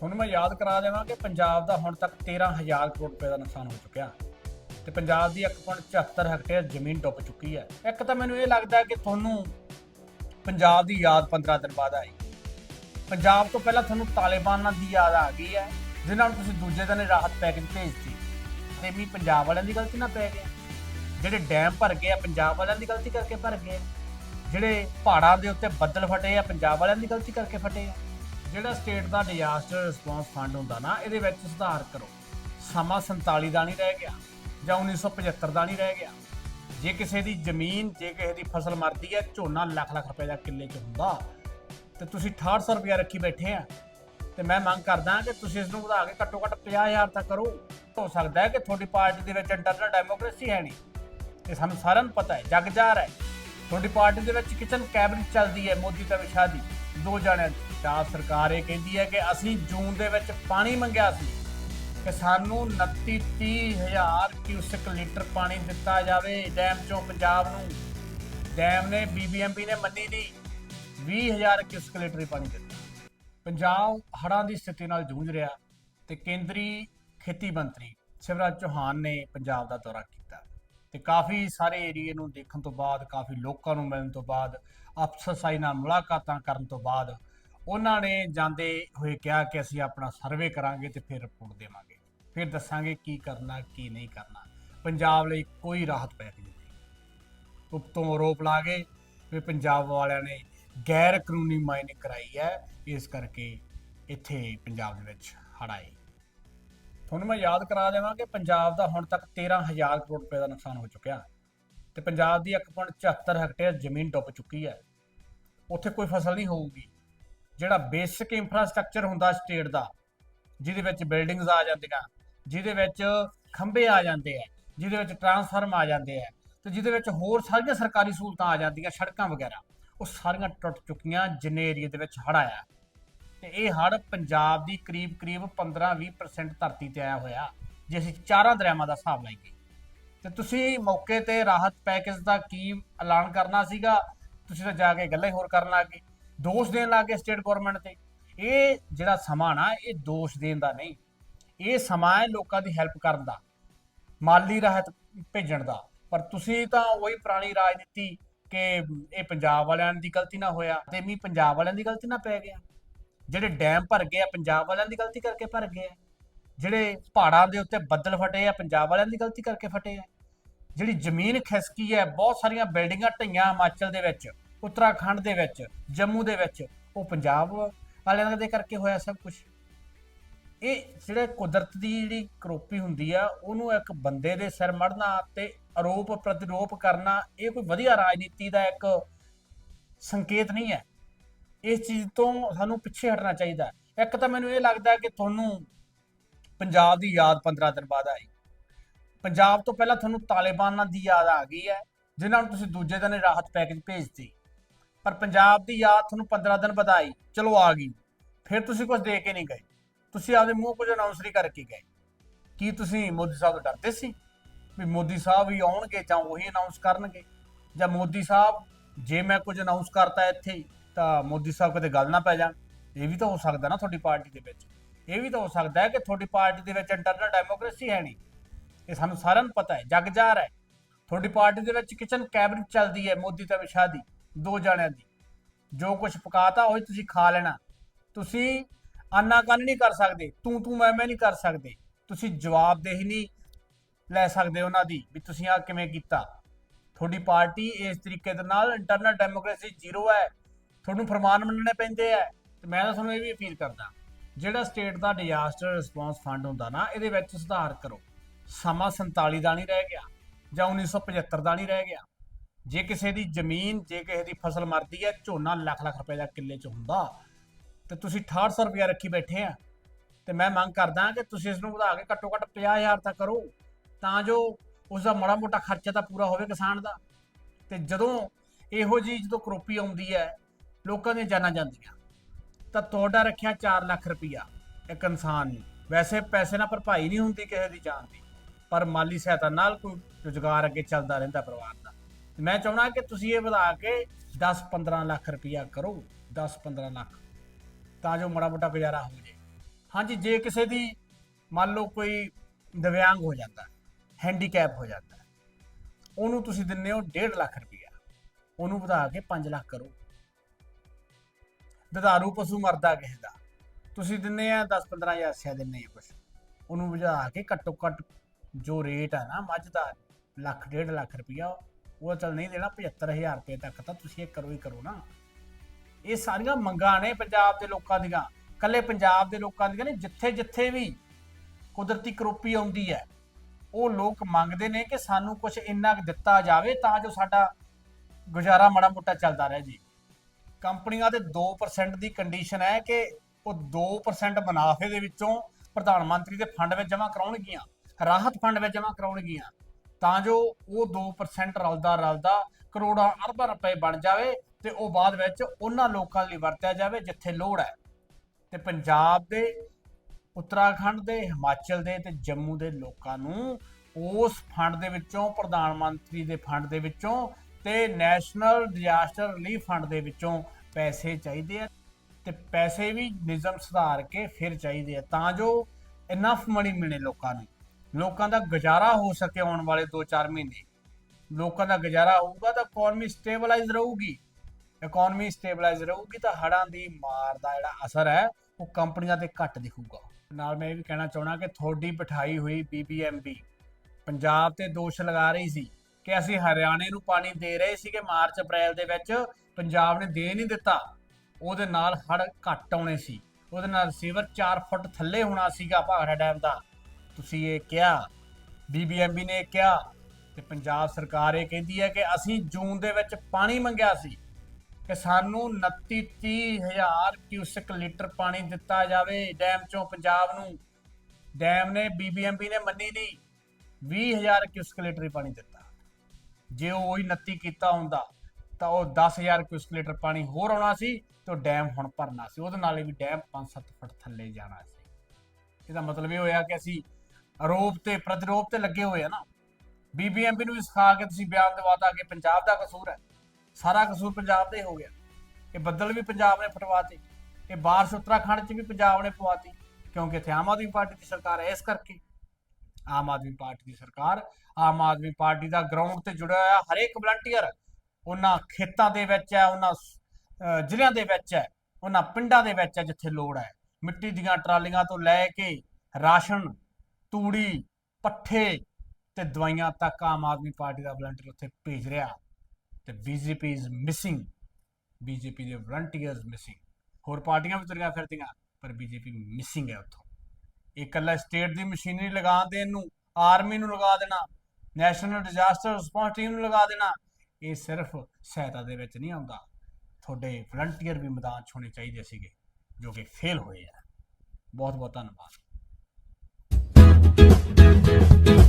ਤੁਹਾਨੂੰ ਮੈਂ ਯਾਦ ਕਰਾ ਦੇਵਾਂ ਕਿ ਪੰਜਾਬ ਦਾ ਹੁਣ ਤੱਕ 13000 ਕਰੋੜ ਰੁਪਏ ਦਾ ਨੁਕਸਾਨ ਹੋ ਚੁੱਕਿਆ। ਤੇ ਪੰਜਾਬ ਦੀ 1.74 ਹੈਕਟੇਅਰ ਜ਼ਮੀਨ ਡੁੱਬ ਚੁੱਕੀ ਹੈ। ਇੱਕ ਤਾਂ ਮੈਨੂੰ ਇਹ ਲੱਗਦਾ ਕਿ ਤੁਹਾਨੂੰ ਪੰਜਾਬ ਦੀ ਯਾਦ 15 ਦਿਨ ਬਾਅਦ ਆਈ। ਪੰਜਾਬ ਤੋਂ ਪਹਿਲਾਂ ਤੁਹਾਨੂੰ ਤਾਲਿਬਾਨਾਂ ਦੀ ਯਾਦ ਆ ਗਈ ਹੈ ਜਿਨ੍ਹਾਂ ਨੂੰ ਤੁਸੀਂ ਦੂਜੇ ਦਿਨ ਰਾਹਤ ਪੈਕੇਜ ਭੇਜਤੀ। ਤੇ ਵੀ ਪੰਜਾਬ ਵਾਲਿਆਂ ਦੀ ਗਲਤੀ ਨਾ ਪੈ ਗਿਆ। ਜਿਹੜੇ ਡੈਮ ਭਰ ਗਏ ਆ, ਪੰਜਾਬ ਵਾਲਿਆਂ ਦੀ ਗਲਤੀ ਕਰਕੇ ਭਰ ਗਏ ਜਿਹੜੇ ਪਹਾੜਾਂ ਦੇ ਉੱਤੇ ਬੱਦਲ ਫਟੇ ਆ, ਪੰਜਾਬ ਵਾਲਿਆਂ ਦੀ ਗਲਤੀ ਕਰਕੇ ਫਟੇ ਆ। ਜਿਹੜਾ ਸਟੇਟ ਦਾ ਡਿਜ਼ਾਸਟਰ ਰਿਸਪੌਂਸ ਫੰਡ ਹੁੰਦਾ ਨਾ, ਇਹਦੇ ਵਿੱਚ ਸੁਧਾਰ ਕਰੋ। ਸਮਾਂ 47 ਦਾ ਨਹੀਂ ਰਹਿ ਗਿਆ, ਜਾਂ 1975 ਦਾ ਨਹੀਂ ਰਹਿ ਗਿਆ। ਜੇ ਕਿਸੇ ਦੀ ਜ਼ਮੀਨ, ਜੇ ਕਿਸੇ ਦੀ ਫਸਲ ਮਰਦੀ ਹੈ, ਝੋਨਾ ਲੱਖ ਲੱਖ ਰੁਪਏ ਦਾ ਕਿੱਲੇ 'ਚ ਹੁੰਦਾ, ਤੇ ਤੁਸੀਂ 6800 ਰੁਪਏ ਰੱਖੀ ਬੈਠੇ ਆ, ਤੇ ਮੈਂ ਮੰਗ ਕਰਦਾ ਕਿ ਤੁਸੀਂ ਇਸ ਨੂੰ ਵਧਾ ਕੇ ਘੱਟੋ ਘੱਟ 50000 ਤੱਕ ਕਰੋ। ਹੋ ਸਕਦਾ ਹੈ ਕਿ ਤੁਹਾਡੀ ਪਾਰਟੀ ਦੇ ਵਿੱਚ ਇੰਟਰਨਲ ਡੈਮੋਕ੍ਰੇਸੀ ਹੈ ਨਹੀਂ ਇਹ ਸਾਨੂੰ ਸਾਰਿਆਂ ਨੂੰ ਪਤਾ ਹੈ ਜਗ ਜਾਰ ਹੈ। ਤੁਹਾਡੀ ਪਾਰਟੀ ਦੇ ਵਿੱਚ ਕਿਚਨ ਕੈਬਨਿਟ ਚੱਲਦੀ ਹੈ, ਮੋਦੀ ਤੇ ਅਮਿਤ ਦੀ, ਦੋ ਜਣਿਆਂ ਦੀ। ਪੰਜਾਬ ਸਰਕਾਰ ਇਹ ਕਹਿੰਦੀ ਹੈ ਕਿ ਅਸੀਂ ਜੂਨ ਦੇ ਵਿੱਚ ਪਾਣੀ ਮੰਗਿਆ ਸੀ ਕਿ ਸਾਨੂੰ 29 30 ਹਜ਼ਾਰ ਕਿਊਸਕ ਲੀਟਰ ਪਾਣੀ ਦਿੱਤਾ ਜਾਵੇ ਡੈਮ ਚੋਂ ਪੰਜਾਬ ਨੂੰ। ਡੈਮ ਨੇ ਬੀਬੀਐਮਪੀ ਨੇ ਮੰਨੀ ਨਹੀਂ 20000 ਕਿਊਸਕ ਲੀਟਰ ਹੀ ਪਾਣੀ ਦਿੱਤਾ। ਪੰਜਾਬ ਹੜ੍ਹਾਂ ਦੀ ਸਥਿਤੀ ਨਾਲ ਜੂਝ ਰਿਹਾ ਤੇ ਕੇਂਦਰੀ ਖੇਤੀ ਮੰਤਰੀ ਸ਼ਿਵਰਾਜ ਚੌਹਾਨ ਨੇ ਪੰਜਾਬ ਦਾ ਦੌਰਾ ਕੀਤਾ ਤੇ ਕਾਫੀ ਸਾਰੇ ਏਰੀਏ ਨੂੰ ਦੇਖਣ ਤੋਂ ਬਾਅਦ, ਕਾਫੀ ਲੋਕਾਂ ਨੂੰ ਮਿਲਣ ਤੋਂ ਬਾਅਦ, ਅਫਸਰਸ਼ਾਹੀ ਨਾਲ ਮੁਲਾਕਾਤਾਂ ਕਰਨ ਤੋਂ ਬਾਅਦ ਉਹਨਾਂ ਨੇ ਜਾਂਦੇ ਹੋਏ ਕਿਹਾ ਕਿ ਅਸੀਂ ਆਪਣਾ ਸਰਵੇ ਕਰਾਂਗੇ ਤੇ ਫਿਰ ਰਿਪੋਰਟ ਦੇਵਾਂਗੇ। ਫਿਰ ਦੱਸਾਂਗੇ ਕੀ ਕਰਨਾ, ਕੀ ਨਹੀਂ ਕਰਨਾ। ਪੰਜਾਬ ਲਈ ਕੋਈ ਰਾਹਤ ਪੈਕੇਜ ਨਹੀਂ। ਉੱਤੋਂ ਆਰੋਪ ਲਾ ਗਏ ਵੀ ਪੰਜਾਬ ਵਾਲਿਆਂ ਨੇ ਗੈਰ ਕਾਨੂੰਨੀ ਮਾਈਨਿੰਗ ਕਰਾਈ ਹੈ। ਇਸ ਕਰਕੇ ਇੱਥੇ ਪੰਜਾਬ ਦੇ ਵਿੱਚ ਹੜ੍ਹ ਆਏ। ਤੁਹਾਨੂੰ ਮੈਂ ਯਾਦ ਕਰਾ ਦੇਵਾਂ ਕਿ ਪੰਜਾਬ ਦਾ ਹੁਣ ਤੱਕ 13000 ਕਰੋੜ ਰੁਪਏ ਦਾ ਨੁਕਸਾਨ ਹੋ ਚੁੱਕਿਆ। ਤੇ ਪੰਜਾਬ ਦੀ 1.74 ਹੈਕਟੇਅਰ ਜ਼ਮੀਨ ਡੁੱਬ ਚੁੱਕੀ ਹੈ। ਉੱਥੇ ਕੋਈ ਫਸਲ ਨਹੀਂ ਹੋਊਗੀ। ਜਿਹੜਾ ਬੇਸਿਕ ਇਨਫਰਾਸਟ੍ਰਕਚਰ ਹੁੰਦਾ ਸਟੇਟ ਦਾ, ਜਿਹਦੇ ਵਿੱਚ ਬਿਲਡਿੰਗਸ ਆ ਜਾਂਦੀਆਂ, ਜਿਹਦੇ ਵਿੱਚ ਖੰਭੇ ਆ ਜਾਂਦੇ ਆ, ਜਿਹਦੇ ਵਿੱਚ ਟਰਾਂਸਫਾਰਮ ਆ ਜਾਂਦੇ ਆ, ਤੇ ਜਿਹਦੇ ਵਿੱਚ ਹੋਰ ਸਾਰੀਆਂ ਸਰਕਾਰੀ ਸਹੂਲਤਾਂ ਆ ਜਾਂਦੀਆਂ, ਸੜਕਾਂ ਵਗੈਰਾ, ਉਹ ਸਾਰੀਆਂ ਟੁੱਟ ਚੁੱਕੀਆਂ ਜਿੰਨੇ ਏਰੀਏ ਦੇ ਵਿੱਚ ਹੜ੍ਹ ਆਇਆ। ਤੇ ਇਹ ਹੜ੍ਹ ਪੰਜਾਬ ਦੀ ਕਰੀਬ ਕਰੀਬ 15-20% ਧਰਤੀ ਤੇ ਆਇਆ ਹੋਇਆ, ਜੇ ਅਸੀਂ ਚਾਰਾਂ ਦਰਿਆਵਾਂ ਦਾ ਹਿਸਾਬ ਲਾਈਏ। ਤੇ ਤੁਸੀਂ ਮੌਕੇ ਤੇ ਰਾਹਤ ਪੈਕੇਜ ਦਾ ਕੀ ਐਲਾਨ ਕਰਨਾ ਸੀਗਾ? ਤੁਸੀਂ ਤਾਂ ਜਾ ਕੇ ਗੱਲਾਂ ਹੋਰ ਕਰਨ ਲੱਗ ਦੋਸ਼ ਦੇਣ ਲੱਗ ਗਏ ਸਟੇਟ ਗਵਰਨਮੈਂਟ ਤੇ। ਇਹ ਜਿਹੜਾ ਸਮਾਂ ਨਾ, ਇਹ ਦੋਸ਼ ਦੇਣ ਦਾ ਨਹੀਂ। ਇਹ ਸਮਾਂ ਹੈ ਲੋਕਾਂ ਦੀ ਹੈਲਪ ਕਰਨ ਦਾ, ਮਾਲੀ ਰਾਹਤ ਭੇਜਣ ਦਾ। ਪਰ ਤੁਸੀਂ ਤਾਂ ਉਹੀ ਪੁਰਾਣੀ ਰਾਜਨੀਤੀ ਕਿ ਇਹ ਪੰਜਾਬ ਵਾਲਿਆਂ ਦੀ ਗਲਤੀ ਨਾ ਹੋਇਆ ਤੇ ਵੀ ਪੰਜਾਬ ਵਾਲਿਆਂ ਦੀ ਗਲਤੀ ਨਾ ਪੈ ਗਿਆ। ਜਿਹੜੇ ਡੈਮ ਭਰ ਗਏ ਆ, ਪੰਜਾਬ ਵਾਲਿਆਂ ਦੀ ਗਲਤੀ ਕਰਕੇ ਭਰ ਗਏ ਆ। ਜਿਹੜੇ ਪਹਾੜਾਂ ਦੇ ਉੱਤੇ ਬੱਦਲ ਫਟੇ ਆ, ਪੰਜਾਬ ਵਾਲਿਆਂ ਦੀ ਗਲਤੀ ਕਰਕੇ ਫਟੇ ਆ। ਜਿਹੜੀ ਜ਼ਮੀਨ ਖਿਸਕੀ ਹੈ, ਬਹੁਤ ਸਾਰੀਆਂ ਬਿਲਡਿੰਗਾਂ ਢਈਆਂ ਹਿਮਾਚਲ ਦੇ ਵਿੱਚ। ਉੱਤਰਾਖੰਡ ਦੇ ਵਿੱਚ, ਜੰਮੂ ਦੇ ਵਿੱਚ, ਉਹ ਪੰਜਾਬ ਵਾਲਿਆਂ ਦੇ ਕਰਕੇ ਹੋਇਆ ਸਭ ਕੁਝ ਇਹ ਜਿਹੜੇ ਕੁਦਰਤ ਦੀ ਜਿਹੜੀ ਕਰੋਪੀ ਹੁੰਦੀ ਆ, ਉਹਨੂੰ ਇੱਕ ਬੰਦੇ ਦੇ ਸਿਰ ਮੜਨਾ ਤੇ ਆਰੋਪ ਪ੍ਰਤੀਰੋਪ ਕਰਨਾ, ਇਹ ਕੋਈ ਵਧੀਆ ਰਾਜਨੀਤੀ ਦਾ ਇੱਕ ਸੰਕੇਤ ਨਹੀਂ ਹੈ। ਇਸ ਚੀਜ਼ ਤੋਂ ਸਾਨੂੰ ਪਿੱਛੇ ਹਟਣਾ ਚਾਹੀਦਾ। ਇੱਕ ਤਾਂ ਮੈਨੂੰ ਇਹ ਲੱਗਦਾ ਕਿ ਤੁਹਾਨੂੰ ਪੰਜਾਬ ਦੀ ਯਾਦ 15 ਦਿਨ ਬਾਅਦ ਆਈ। ਪੰਜਾਬ ਤੋਂ ਪਹਿਲਾਂ ਤੁਹਾਨੂੰ ਤਾਲਿਬਾਨਾਂ ਦੀ ਯਾਦ ਆ ਗਈ ਹੈ, ਜਿਨ੍ਹਾਂ ਨੂੰ ਤੁਸੀਂ ਦੂਜੇ ਦਿਨ ਰਾਹਤ ਪੈਕੇਜ ਭੇਜਤੀ। ਪਰ ਪੰਜਾਬ ਦੀ ਯਾਦ ਤੁਹਾਨੂੰ 15 ਦਿਨ ਵਧਾਈ। ਚਲੋ ਆ ਗਈ। ਫਿਰ ਤੁਸੀਂ ਕੁਝ ਦੇ ਕੇ ਨਹੀਂ ਗਏ। ਤੁਸੀਂ ਆਪਦੇ ਮੂੰਹ ਕੁਝ ਅਨਾਉਂਸ ਨਹੀਂ ਕਰਕੇ ਗਏ। ਕੀ ਤੁਸੀਂ ਮੋਦੀ ਸਾਹਿਬ ਤੋਂ ਡਰਦੇ ਸੀ? ਵੀ ਮੋਦੀ ਸਾਹਿਬ ਹੀ ਆਉਣਗੇ ਜਾਂ ਉਹੀ ਅਨਾਉਂਸ ਕਰਨਗੇ? ਜਾਂ ਮੋਦੀ ਸਾਹਿਬ, ਜੇ ਮੈਂ ਕੁਝ ਅਨਾਉਂਸ ਕਰਤਾ ਇੱਥੇ, ਤਾਂ ਮੋਦੀ ਸਾਹਿਬ ਕਦੇ ਗੱਲ ਨਾ ਪੈ ਜਾਣ। ਇਹ ਵੀ ਤਾਂ ਹੋ ਸਕਦਾ ਨਾ ਤੁਹਾਡੀ ਪਾਰਟੀ ਦੇ ਵਿੱਚ। ਇਹ ਵੀ ਤਾਂ ਹੋ ਸਕਦਾ ਹੈ ਕਿ ਤੁਹਾਡੀ ਪਾਰਟੀ ਦੇ ਵਿੱਚ ਇੰਟਰਨਲ ਡੈਮੋਕ੍ਰੇਸੀ ਹੈ ਨਹੀਂ। ਇਹ ਸਾਨੂੰ ਸਾਰਿਆਂ ਨੂੰ ਪਤਾ ਹੈ। ਜਗ ਜਾਰ ਹੈ। ਤੁਹਾਡੀ ਪਾਰਟੀ ਦੇ ਵਿੱਚ ਕਿਚਨ ਕੈਬਨਿਟ ਚੱਲਦੀ ਹੈ ਮੋਦੀ ਤੇ ਅਮਿਤ ਸ਼ਾਹ ਦੀ। ਦੋ ਜਣਿਆਂ ਦੀ। ਜੋ ਕੁਝ ਪਕਾਤਾ ਉਹੀ ਤੁਸੀਂ ਖਾ ਲੈਣਾ। ਤੁਸੀਂ ਆਨਾ ਕੰਨ ਨਹੀਂ ਕਰ ਸਕਦੇ। ਤੂੰ ਤੂੰ ਮੈਂ ਮੈਂ ਨਹੀਂ ਕਰ ਸਕਦੇ। ਤੁਸੀਂ ਜਵਾਬਦੇਹੀ ਨਹੀਂ ਲੈ ਸਕਦੇ ਉਹਨਾਂ ਦੀ ਵੀ ਤੁਸੀਂ ਆ ਕਿਵੇਂ ਕੀਤਾ। ਤੁਹਾਡੀ ਪਾਰਟੀ ਇਸ ਤਰੀਕੇ ਦੇ ਨਾਲ ਇੰਟਰਨਲ ਡੈਮੋਕ੍ਰੇਸੀ ਜ਼ੀਰੋ ਹੈ। ਤੁਹਾਨੂੰ ਫਰਮਾਨ ਮੰਨਣੇ ਪੈਂਦੇ ਆ ਤੇ ਮੈਂ ਤਾਂ ਤੁਹਾਨੂੰ ਇਹ ਵੀ ਅਪੀਲ ਕਰਦਾ, ਜਿਹੜਾ ਸਟੇਟ ਦਾ ਡਿਜ਼ਾਸਟਰ ਰਿਸਪੌਂਸ ਫੰਡ ਹੁੰਦਾ ਨਾ, ਇਹਦੇ ਵਿੱਚ ਸੁਧਾਰ ਕਰੋ। ਸਮਾਂ 47 ਦਾ ਨਹੀਂ ਰਹਿ ਗਿਆ ਜਾਂ 1975 ਦਾ ਨਹੀਂ ਰਹਿ ਗਿਆ। ਜੇ ਕਿਸੇ ਦੀ ਜ਼ਮੀਨ, ਜੇ ਕਿਸੇ ਦੀ ਫਸਲ ਮਰਦੀ ਹੈ, ਝੋਨਾ ਲੱਖ ਲੱਖ ਰੁਪਏ ਦਾ ਕਿੱਲੇ 'ਚ ਹੁੰਦਾ। ਤੇ ਤੁਸੀਂ 6800 ਰੁਪਏ ਰੱਖੀ ਬੈਠੇ ਆ। ਤੇ ਮੈਂ ਮੰਗ ਕਰਦਾ ਕਿ ਤੁਸੀਂ ਇਸ ਨੂੰ ਵਧਾ ਕੇ ਘੱਟੋ ਘੱਟ 50000 ਤੱਕ ਕਰੋ। ਤਾਂ ਜੋ ਉਸ ਦਾ ਮਾੜਾ ਮੋਟਾ ਖਰਚਾ ਤਾਂ ਪੂਰਾ ਹੋਵੇ ਕਿਸਾਨ ਦਾ। ਤੇ ਜਦੋਂ ਇਹੋ ਜੀ ਜਦੋਂ ਕਰੋਪੀ ਆਉਂਦੀ ਹੈ, ਲੋਕਾਂ ਦੀਆਂ ਜਾਨਾਂ ਜਾਂਦੀਆਂ। ਤਾਂ ਤੁਹਾਡਾ ਰੱਖਿਆ 4 ਲੱਖ ਰੁਪਈਆ ਇੱਕ ਇਨਸਾਨ ਨੂੰ। ਵੈਸੇ ਪੈਸੇ ਨਾਲ ਭਰਪਾਈ ਨਹੀਂ ਹੁੰਦੀ ਕਿਸੇ ਦੀ ਜਾਨ ਦੀ। ਪਰ ਮਾਲੀ ਸਹਾਇਤਾ ਨਾਲ ਕੋਈ ਰੁਜ਼ਗਾਰ ਅੱਗੇ ਚੱਲਦਾ ਰਹਿੰਦਾ ਪਰਿਵਾਰ ਦਾ। ਮੈਂ ਚਾਹਣਾ ਕਿ ਤੁਸੀਂ ਇਹ ਵਧਾ ਕੇ 10-15 ਲੱਖ ਰੁਪਈਆ ਕਰੋ 10-15 ਲੱਖ, ਤਾਂ ਜੋ ਮਾੜਾ ਮੋਟਾ ਗੁਜ਼ਾਰਾ ਹੋ ਜੇ। ਹਾਂਜੀ, ਜੇ ਕਿਸੇ ਦੀ ਮੰਨ ਲਓ ਕੋਈ ਦਿਵਿਆਂਗ ਹੋ ਜਾਂਦਾ, ਹੈਂਡੀਕੈਪ ਹੋ ਜਾਂਦਾ, ਉਹਨੂੰ ਤੁਸੀਂ ਦਿੰਦੇ ਹੋ 1.5 ਲੱਖ ਰੁਪਇਆ, ਉਹਨੂੰ ਵਧਾ ਕੇ 5 ਲੱਖ ਕਰੋ। ਦਧਾਰੂ ਪਸ਼ੂ ਮਰਦਾ ਕਿਸੇ ਦਾ, ਤੁਸੀਂ ਦਿੰਦੇ ਆ 10 15000 ਸਿਆ ਦਿੰਦੇ ਆ ਕੁਛ, ਉਹਨੂੰ ਵਧਾ ਕੇ ਘੱਟੋ ਘੱਟ ਜੋ ਰੇਟ ਹੈ ਨਾ, ਮੱਝ ਦਾ ਲੱਖ, ਡੇਢ ਲੱਖ ਰੁਪਇਆ ਉਹ ਚੱਲ ਨਹੀਂ ਦੇਣਾ 75000 ਰੁਪਏ ਤੱਕ ਤਾਂ ਤੁਸੀਂ ਇਹ ਕਰੋ ਹੀ ਕਰੋ ਨਾ। ਇਹ ਸਾਰੀਆਂ ਮੰਗਾਂ ਨੇ ਪੰਜਾਬ ਦੇ ਲੋਕਾਂ ਦੀਆਂ ਕੱਲੇ ਪੰਜਾਬ ਦੇ ਲੋਕਾਂ ਦੀਆਂ ਨੇ ਜਿੱਥੇ ਜਿੱਥੇ ਵੀ ਕੁਦਰਤੀ ਕਰੋਪੀ ਆਉਂਦੀ ਹੈ, ਉਹ ਲੋਕ ਮੰਗਦੇ ਨੇ ਕਿ ਸਾਨੂੰ ਕੁਝ ਇੰਨਾ ਕੁ ਦਿੱਤਾ ਜਾਵੇ ਤਾਂ ਜੋ ਸਾਡਾ ਗੁਜ਼ਾਰਾ ਮਾੜਾ ਮੋਟਾ ਚੱਲਦਾ ਰਹੇ ਜੀ। ਕੰਪਨੀਆਂ ਦੇ 2% ਦੀ ਕੰਡੀਸ਼ਨ ਹੈ ਕਿ ਉਹ 2% ਮੁਨਾਫੇ ਦੇ ਵਿੱਚੋਂ ਪ੍ਰਧਾਨ ਮੰਤਰੀ ਦੇ ਫੰਡ ਵਿੱਚ ਜਮ੍ਹਾਂ ਕਰਾਉਣਗੀਆਂ, ਰਾਹਤ ਫੰਡ ਵਿੱਚ ਜਮ੍ਹਾਂ ਕਰਾਉਣਗੀਆਂ। ਤਾਂ ਜੋ ਉਹ 2% ਰਲਦਾ ਰਲਦਾ ਕਰੋੜਾਂ ਅਰਬਾਂ ਰੁਪਏ ਬਣ ਜਾਵੇ ਤੇ ਉਹ ਬਾਅਦ ਵਿੱਚ ਉਹਨਾਂ ਲੋਕਾਂ ਲਈ ਵਰਤਿਆ ਜਾਵੇ ਜਿੱਥੇ ਲੋੜ ਹੈ। ਤੇ ਪੰਜਾਬ ਦੇ, ਉੱਤਰਾਖੰਡ ਦੇ, ਹਿਮਾਚਲ ਦੇ ਤੇ ਜੰਮੂ ਦੇ ਲੋਕਾਂ ਨੂੰ ਉਸ ਫੰਡ ਦੇ ਵਿੱਚੋਂ, ਪ੍ਰਧਾਨ ਮੰਤਰੀ ਦੇ ਫੰਡ ਦੇ ਵਿੱਚੋਂ ਤੇ ਨੈਸ਼ਨਲ ਡਿਜ਼ਾਸਟਰ ਰਿਲੀਫ ਫੰਡ ਦੇ ਵਿੱਚੋਂ ਪੈਸੇ ਚਾਹੀਦੇ ਆ ਤੇ ਪੈਸੇ ਵੀ ਨਿਯਮ ਸੁਧਾਰ ਕੇ ਫਿਰ ਚਾਹੀਦੇ ਆ ਤਾਂ ਜੋ ਇਨਫ ਮਨੀ ਮਿਲੇ ਲੋਕਾਂ ਨੂੰ। ਲੋਕਾਂ ਦਾ ਗੁਜ਼ਾਰਾ ਹੋ ਸਕੇ ਆਉਣ ਵਾਲੇ 2-4 ਮਹੀਨੇ। ਲੋਕਾਂ ਦਾ ਗੁਜ਼ਾਰਾ ਹੋਊਗਾ ਤਾਂ ਇਕਨੋਮੀ ਸਟੇਬਲਾਈਜ਼ ਰਹੂਗੀ। ਇਕਨੋਮੀ ਸਟੇਬਲਾਈਜ਼ ਰਹੂਗੀ ਤਾਂ ਹੜਾਂ ਦੀ ਮਾਰ ਦਾ ਜਿਹੜਾ ਅਸਰ ਹੈ, ਉਹ ਕੰਪਨੀਆਂ ਤੇ ਘੱਟ ਦਿਖੂਗਾ। ਨਾਲ ਮੈਂ ਇਹ ਵੀ ਕਹਿਣਾ ਚਾਹਣਾ ਕਿ ਤੁਹਾਡੀ ਬਿਠਾਈ ਹੋਈ ਬੀਬੀਐਮਬੀ ਪੰਜਾਬ ਤੇ ਦੋਸ਼ ਲਗਾ ਰਹੀ ਸੀ ਕਿ ਅਸੀਂ ਹਰਿਆਣੇ ਨੂੰ ਪਾਣੀ ਦੇ ਰਹੇ ਸੀਗੇ ਮਾਰਚ, ਅਪ੍ਰੈਲ ਦੇ ਵਿੱਚ ਪੰਜਾਬ ਨੇ ਦੇ ਨਹੀਂ ਦਿੱਤਾ। ਉਹਦੇ ਨਾਲ ਹੜ ਘੱਟ ਆਉਣੇ ਸੀ। ਉਹਦੇ ਨਾਲ ਸੀਵਰ 4 ਫੁੱਟ ਥੱਲੇ ਹੋਣਾ ਸੀਗਾ ਭਾਖੜਾ ਡੈਮ ਦਾ। ਤੁਸੀਂ ਇਹ ਕਿਹਾ ਬੀਬੀਐਮਬੀ ਨੇ ਇਹ ਕਿਹਾ ਤੇ ਪੰਜਾਬ ਸਰਕਾਰ ਇਹ ਕਹਿੰਦੀ ਹੈ ਕਿ ਅਸੀਂ ਜੂਨ ਦੇ ਵਿੱਚ ਪਾਣੀ ਮੰਗਿਆ ਸੀ ਕਿ ਸਾਨੂੰ 29 ਹਜ਼ਾਰ ਕਿਊਸਕ ਲੀਟਰ ਪਾਣੀ ਦਿੱਤਾ ਜਾਵੇ ਡੈਮ ਚੋਂ ਪੰਜਾਬ ਨੂੰ। ਡੈਮ ਨੇ ਬੀਬੀਐਮਬੀ ਨੇ ਮੰਨੀ ਨਹੀਂ 20000 ਕਿਊਸਕ ਲੀਟਰ ਹੀ ਪਾਣੀ ਦਿੱਤਾ। ਜੇ ਉਹ ਹੀ 29 ਕੀਤਾ ਹੁੰਦਾ, ਤਾਂ ਉਹ 10000 ਕਿਊਸਕ ਲੀਟਰ ਪਾਣੀ ਹੋਰ ਆਉਣਾ ਸੀ ਤੇ ਉਹ ਡੈਮ ਹੁਣ ਭਰਨਾ ਸੀ। ਉਹਦੇ ਨਾਲ ਵੀ ਡੈਮ 5-7 ਫੁੱਟ ਥੱਲੇ ਜਾਣਾ ਸੀ। ਇਹਦਾ ਮਤਲਬ ਇਹ ਹੋਇਆ ਕਿ ਅਸੀਂ ਆਰੋਪ ਤੇ ਪ੍ਰਤੀਰੋਪ ਤੇ ਲੱਗੇ ਹੋਏ ਆ ਨਾ। ਬੀਬੀਐਮਬੀ ਨੂੰ ਵੀ ਸਿਖਾ ਕੇ ਤੁਸੀਂ ਬਿਆਨ ਦਿਵਾਤਾ ਕਿ ਪੰਜਾਬ ਦਾ ਕਸੂਰ ਹੈ। ਸਾਰਾ ਕਸੂਰ ਪੰਜਾਬ ਦਾ ਹੀ ਹੋ ਗਿਆ। ਇਹ ਬੱਦਲ ਵੀ ਪੰਜਾਬ ਨੇ ਫਟਵਾਤੇ। ਇਹ ਬਾਰਿਸ਼ ਉੱਤਰਾਖੰਡ 'ਚ ਵੀ ਪੰਜਾਬ ਨੇ ਪਵਾਤੀ। ਕਿਉਂਕਿ ਇੱਥੇ ਆਮ ਆਦਮੀ ਪਾਰਟੀ ਦੀ ਸਰਕਾਰ ਹੈ ਇਸ ਕਰਕੇ। ਆਮ ਆਦਮੀ ਪਾਰਟੀ ਦੀ ਸਰਕਾਰ ਆਮ ਆਦਮੀ ਪਾਰਟੀ ਦਾ ਗਰਾਊਂਡ ਤੇ ਜੁੜਿਆ ਹੋਇਆ ਹਰੇਕ ਵਲੰਟੀਅਰ ਉਹਨਾਂ ਖੇਤਾਂ ਦੇ ਵਿੱਚ ਹੈ ਉਹਨਾਂ ਅਹ, ਜ਼ਿਲ੍ਹਿਆਂ ਦੇ ਵਿੱਚ ਹੈ ਉਹਨਾਂ ਪਿੰਡਾਂ ਦੇ ਵਿੱਚ ਹੈ ਜਿੱਥੇ ਲੋੜ ਹੈ। ਮਿੱਟੀ ਦੀਆਂ ਟਰਾਲੀਆਂ ਤੋਂ ਲੈ ਕੇ ਰਾਸ਼ਨ ਤੂੜੀ, ਪੱਠੇ ਤੇ ਦਵਾਈਆਂ ਤੱਕ ਆਮ ਆਦਮੀ ਪਾਰਟੀ ਦਾ ਵਲੰਟੀਅਰ ਉੱਥੇ ਭੇਜ ਰਿਹਾ ਤੇ ਬੀਜੇਪੀ ਇਜ਼ ਮਿਸਿੰਗ ਬੀਜੇਪੀ ਦੇ ਵਲੰਟੀਅਰਸ ਮਿਸਿੰਗ ਹੋਰ ਪਾਰਟੀਆਂ ਵੀ ਤੁਰੀਆਂ ਫਿਰਦੀਆਂ, ਪਰ ਬੀਜੇਪੀ ਮਿਸਿੰਗ ਹੈ ਉੱਥੋਂ। ਇਹ ਇਕੱਲਾ ਸਟੇਟ ਦੀ ਮਸ਼ੀਨਰੀ ਲਗਾ ਦੇਣ ਨੂੰ ਆਰਮੀ ਨੂੰ ਲਗਾ ਦੇਣਾ ਨੈਸ਼ਨਲ ਡਿਜ਼ਾਸਟਰ ਰਿਸਪੌਂਸ ਟੀਮ ਨੂੰ ਲਗਾ ਦੇਣਾ, ਇਹ ਸਿਰਫ ਸਹਾਇਤਾ ਦੇ ਵਿੱਚ ਨਹੀਂ ਆਉਂਦਾ। ਤੁਹਾਡੇ ਵਲੰਟੀਅਰ ਵੀ ਮੈਦਾਨ 'ਚ ਹੋਣੇ ਚਾਹੀਦੇ ਸੀਗੇ, ਜੋ ਕਿ ਫੇਲ ਹੋਏ ਆ। ਬਹੁਤ ਬਹੁਤ ਧੰਨਵਾਦ। Thank you.